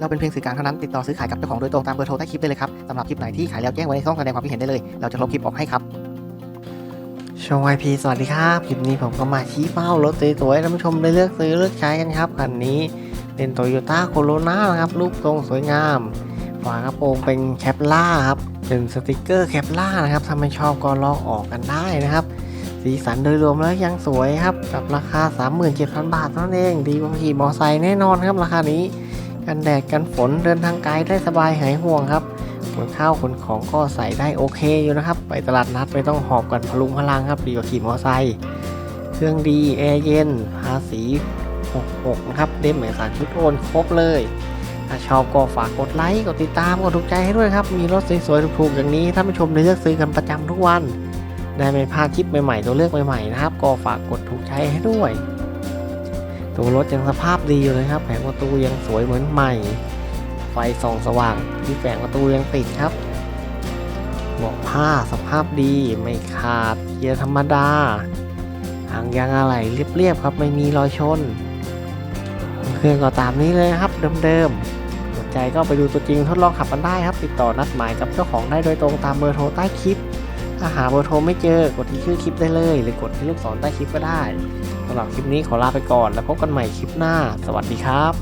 เราเป็นเพียงสื่อกลางเท่านั้นติดต่อซื้อขายกับเจ้าของโดยตรงตามเบอร์โทรใต้คลิปได้เลยครับสำหรับคลิปไหนที่ขายแล้วแจ้งไว้ในช่องแสดงความคิดเห็นได้เลย เราจะลบคลิปออกให้ครับชงไอพีสวัสดีครับ คลิปนี้ผมก็มาชี้เป้ารถสวยๆท่านผู้ชมได้เลือกซื้อเลือกใช้กันครับคันนี้เป็นโตโยต้าโคโรนาครับรูปทรงสวยงามฝากระโปรงเป็นแคปล่าครับเป็นสติกเกอร์แคปล่านะครับถ้าไม่ชอบก็ลอกออกกันได้นะครับ สีสันโดยรวมแล้วยังสวยครับ กับราคา 37,000 บาทเท่านั้นเอง ดีกว่าขี่มอไซค์แน่นอนครับราคานี้ กันแดดกันฝนเดินทางไกลได้สบายหายห่วงครับขนข้าวขนของก็ใส่ได้โอเคอยู่นะครับ ไปตลาดนัดไม่ต้องหอบกันพลุงพลังครับดีกว่าขี่มอไซค์เครื่องดีแอร์เย็นภาษี66นะครับเล่มเอกสารชุดโอนครบเลย ถ้าชอบก็ฝากกดไลค์กดติดตามกดถูกใจให้ด้วยครับ มีรถสวยๆถูกๆอย่างนี้ท่านผู้ชมได้เลือกซื้อกันประจำทุกวันได้ไม่พลาดคลิปใหม่ๆตัวเลือกใหม่ๆนะครับ ก็ฝากกดถูกใจให้ด้วย ตัวรถยังสภาพดีอยู่เลยครับ แผงประตูยังสวยเหมือนใหม่ ไฟส่องสว่างที่แผงประตูยังติดครับเบาะผ้าสภาพดีไม่ขาดเกียร์ธรรมดาหางยางอะไหล่เรียบๆครับไม่มีรอยชน เครื่องก็ตามนี้เลยครับเดิมๆสนใจก็ไปดูตัวจริงทดลองขับกันได้ครับ ติดต่อนัดหมายกับเจ้าของได้โดยตรงตามเบอร์โทรใต้คลิป ถ้าหาเบอร์โทรไม่เจอกดที่ชื่อคลิปได้เลย หรือกดที่ลูกศรใต้คลิปก็ได้สำหรับคลิปนี้ขอลาไปก่อน แล้วพบกันใหม่คลิปหน้า สวัสดีครับ